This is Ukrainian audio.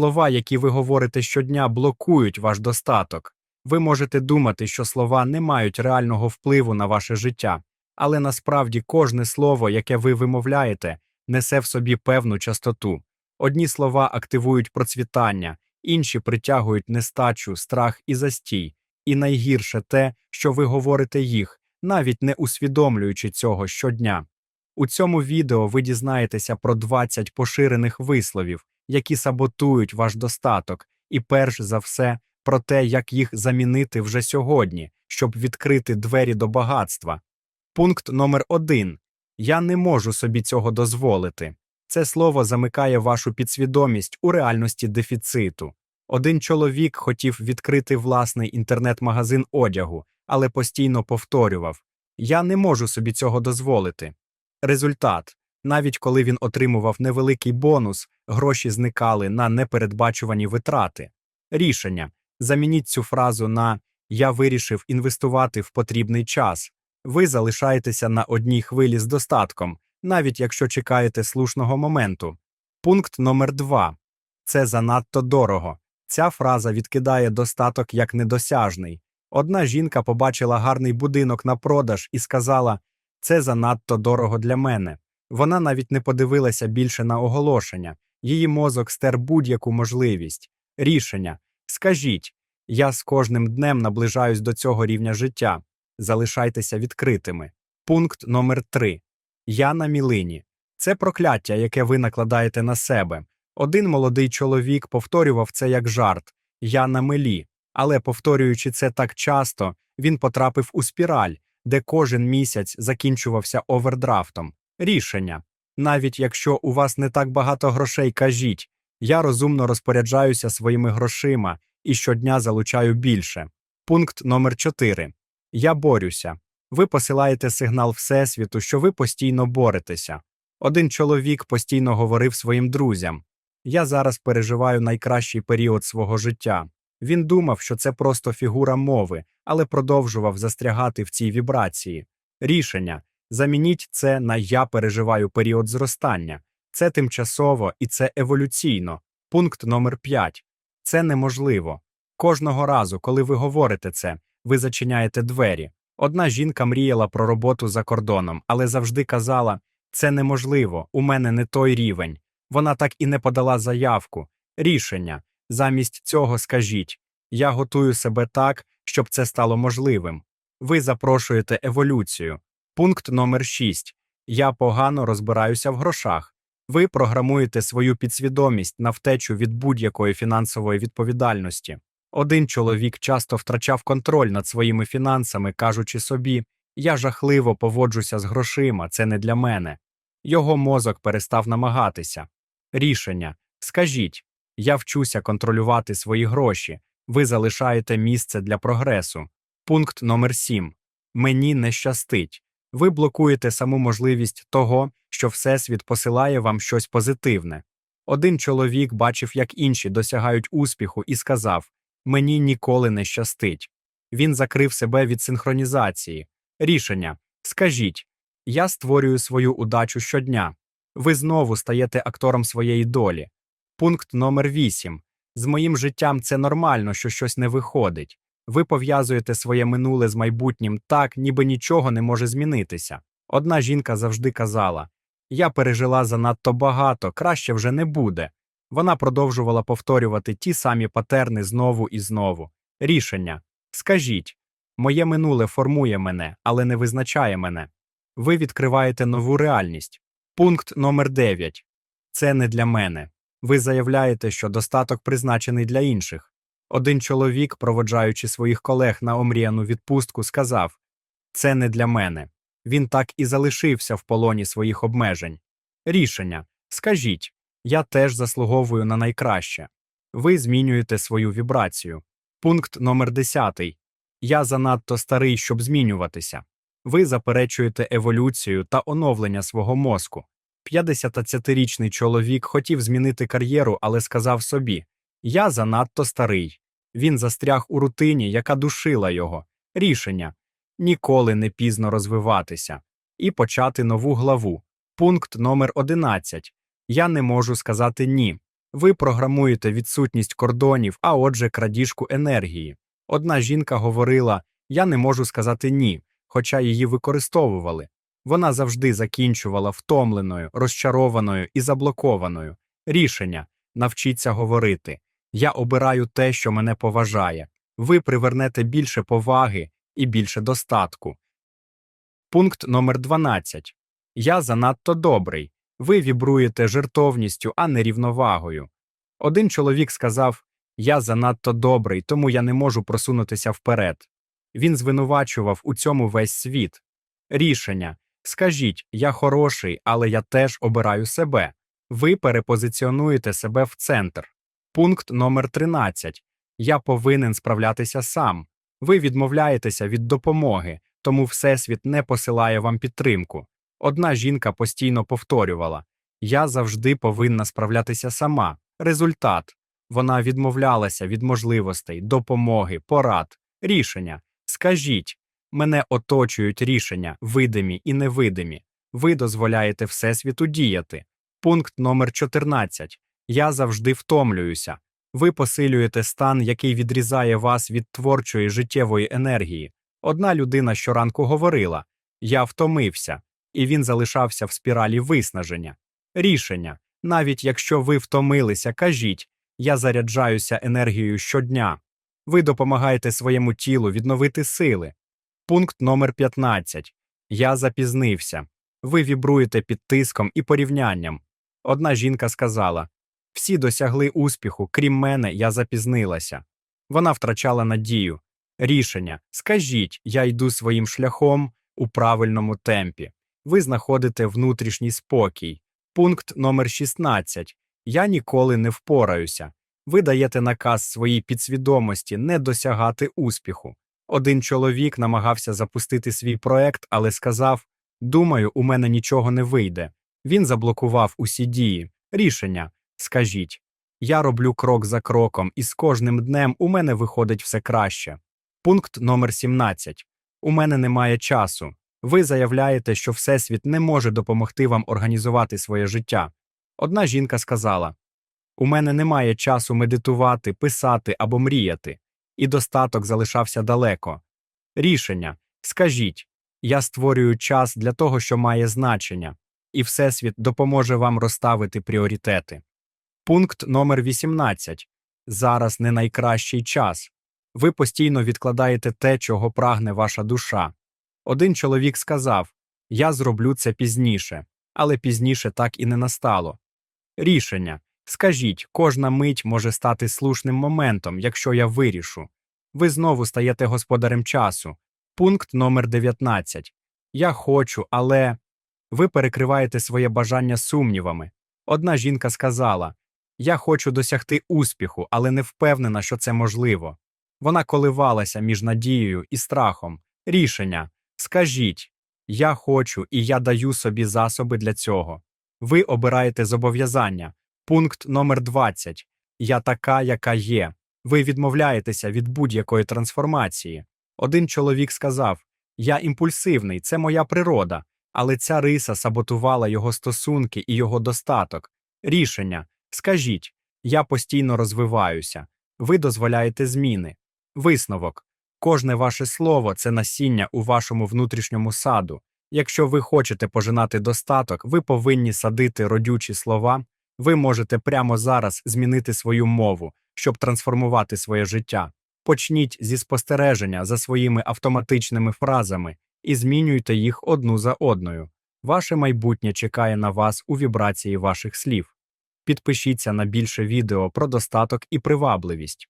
Слова, які ви говорите щодня, блокують ваш достаток. Ви можете думати, що слова не мають реального впливу на ваше життя, але насправді кожне слово, яке ви вимовляєте, несе в собі певну частоту. Одні слова активують процвітання, інші притягують нестачу, страх і застій. І найгірше те, що ви говорите їх, навіть не усвідомлюючи цього щодня. У цьому відео ви дізнаєтеся про 20 поширених висловів, які саботують ваш достаток, і перш за все про те, як їх замінити вже сьогодні, щоб відкрити двері до багатства. Пункт номер 1. Я не можу собі цього дозволити. Це слово замикає вашу підсвідомість у реальності дефіциту. Один чоловік хотів відкрити власний інтернет-магазин одягу, але постійно повторював Я не можу собі цього дозволити. Результат навіть коли він отримував невеликий бонус, гроші зникали на непередбачувані витрати. Рішення замініть цю фразу на Я вирішив інвестувати в потрібний час. Ви залишаєтеся на одній хвилі з достатком, навіть якщо чекаєте слушного моменту. Пункт номер 2. Це занадто дорого. Ця фраза відкидає достаток як недосяжний. Одна жінка побачила гарний будинок на продаж і сказала це занадто дорого для мене. Вона навіть не подивилася більше на оголошення, її мозок стер будь-яку можливість. Рішення скажіть я з кожним днем наближаюсь до цього рівня життя. Залишайтеся відкритими. Пункт номер 3. Я на мілині. Це прокляття, яке ви накладаєте на себе. Один молодий чоловік повторював це як жарт Я на милі. Але, повторюючи це так часто, він потрапив у спіраль, де кожен місяць закінчувався овердрафтом. Рішення навіть якщо у вас не так багато грошей, кажіть я розумно розпоряджаюся своїми грошима і щодня залучаю більше. Пункт номер 4. Я борюся. Ви посилаєте сигнал Всесвіту, що ви постійно боретеся. Один чоловік постійно говорив своїм друзям Я зараз переживаю найкращий період свого життя. Він думав, що це просто фігура мови, але продовжував застрягати в цій вібрації. Рішення замініть це на я переживаю період зростання. Це тимчасово і це еволюційно. Пункт номер 5. Це неможливо. Кожного разу, коли ви говорите це, ви зачиняєте двері. Одна жінка мріяла про роботу за кордоном, але завжди казала це неможливо, у мене не той рівень. Вона так і не подала заявку. Рішення. Замість цього скажіть я готую себе так, щоб це стало можливим. Ви запрошуєте еволюцію. Пункт номер 6. Я погано розбираюся в грошах. Ви програмуєте свою підсвідомість на втечу від будь-якої фінансової відповідальності. Один чоловік часто втрачав контроль над своїми фінансами, кажучи собі Я жахливо поводжуся з грошима, це не для мене. Його мозок перестав намагатися. Рішення скажіть я вчуся контролювати свої гроші, ви залишаєте місце для прогресу. Пункт номер 7. Мені не щастить. Ви блокуєте саму можливість того, що Всесвіт посилає вам щось позитивне. Один чоловік бачив, як інші досягають успіху, і сказав Мені ніколи не щастить. Він закрив себе від синхронізації. Рішення Скажіть я створюю свою удачу щодня. Ви знову стаєте актором своєї долі. Пункт номер 8. З моїм життям це нормально, що щось не виходить. Ви пов'язуєте своє минуле з майбутнім так, ніби нічого не може змінитися. Одна жінка завжди казала Я пережила занадто багато, краще вже не буде. Вона продовжувала повторювати ті самі патерни знову і знову. Рішення Скажіть моє минуле формує мене, але не визначає мене. Ви відкриваєте нову реальність. Пункт номер 9. Це не для мене. Ви заявляєте, що достаток призначений для інших. Один чоловік, проводжаючи своїх колег на омріяну відпустку, сказав Це не для мене. Він так і залишився в полоні своїх обмежень. Рішення Скажіть я теж заслуговую на найкраще. Ви змінюєте свою вібрацію. Пункт номер 10. Я занадто старий, щоб змінюватися. Ви заперечуєте еволюцію та оновлення свого мозку. 50-річний чоловік хотів змінити кар'єру, але сказав собі Я занадто старий. Він застряг у рутині, яка душила його. Рішення ніколи не пізно розвиватися і почати нову главу. Пункт номер 11. Я не можу сказати ні. Ви програмуєте відсутність кордонів, а отже, крадіжку енергії. Одна жінка говорила: Я не можу сказати ні, хоча її використовували. Вона завжди закінчувала втомленою, розчарованою і заблокованою. Рішення навчіться говорити. Я обираю те, що мене поважає. Ви привернете більше поваги і більше достатку. Пункт номер 12. Я занадто добрий. Ви вібруєте жертовністю, а не рівновагою. Один чоловік сказав: Я занадто добрий, тому я не можу просунутися вперед. Він звинувачував у цьому весь світ. Рішення Скажіть, я хороший, але я теж обираю себе. Ви перепозиціонуєте себе в центр. Пункт номер 13. Я повинен справлятися сам. Ви відмовляєтеся від допомоги, тому Всесвіт не посилає вам підтримку. Одна жінка постійно повторювала Я завжди повинна справлятися сама. Результат вона відмовлялася від можливостей, допомоги, порад, рішення. Скажіть, мене оточують рішення, видимі і невидимі. Ви дозволяєте Всесвіту діяти. Пункт номер 14. Я завжди втомлююся. Ви посилюєте стан, який відрізає вас від творчої життєвої енергії. Одна людина щоранку говорила Я втомився, і він залишався в спіралі виснаження. Рішення навіть якщо ви втомилися, кажіть Я заряджаюся енергією щодня. Ви допомагаєте своєму тілу відновити сили. Пункт номер 15. Я запізнився. Ви вібруєте під тиском і порівнянням. Одна жінка сказала всі досягли успіху, крім мене, я запізнилася. Вона втрачала надію. Рішення скажіть, я йду своїм шляхом у правильному темпі. Ви знаходите внутрішній спокій. Пункт номер 16. Я ніколи не впораюся. Ви даєте наказ своїй підсвідомості не досягати успіху. Один чоловік намагався запустити свій проект, але сказав: Думаю, у мене нічого не вийде. Він заблокував усі дії. Рішення скажіть я роблю крок за кроком, і з кожним днем у мене виходить все краще. Пункт номер 17. У мене немає часу. Ви заявляєте, що Всесвіт не може допомогти вам організувати своє життя. Одна жінка сказала: У мене немає часу медитувати, писати або мріяти, і достаток залишався далеко. Рішення скажіть я створюю час для того, що має значення, і Всесвіт допоможе вам розставити пріоритети. Пункт номер 18. Зараз не найкращий час. Ви постійно відкладаєте те, чого прагне ваша душа. Один чоловік сказав Я зроблю це пізніше, але пізніше так і не настало. Рішення скажіть, кожна мить може стати слушним моментом, якщо я вирішу. Ви знову стаєте господарем часу. Пункт номер 19. Я хочу, але ви перекриваєте своє бажання сумнівами. Одна жінка сказала Я хочу досягти успіху, але не впевнена, що це можливо. Вона коливалася між надією і страхом. Рішення Скажіть Я хочу і я даю собі засоби для цього. Ви обираєте зобов'язання. Пункт номер 20. Я така, яка є. Ви відмовляєтеся від будь-якої трансформації. Один чоловік сказав Я імпульсивний, це моя природа, але ця риса саботувала його стосунки і його достаток. Рішення скажіть я постійно розвиваюся, ви дозволяєте зміни. Висновок кожне ваше слово це насіння у вашому внутрішньому саду. Якщо ви хочете пожинати достаток, ви повинні садити родючі слова. Ви можете прямо зараз змінити свою мову, щоб трансформувати своє життя. Почніть зі спостереження за своїми автоматичними фразами і змінюйте їх одну за одною. Ваше майбутнє чекає на вас у вібрації ваших слів. Підпишіться на більше відео про достаток і привабливість.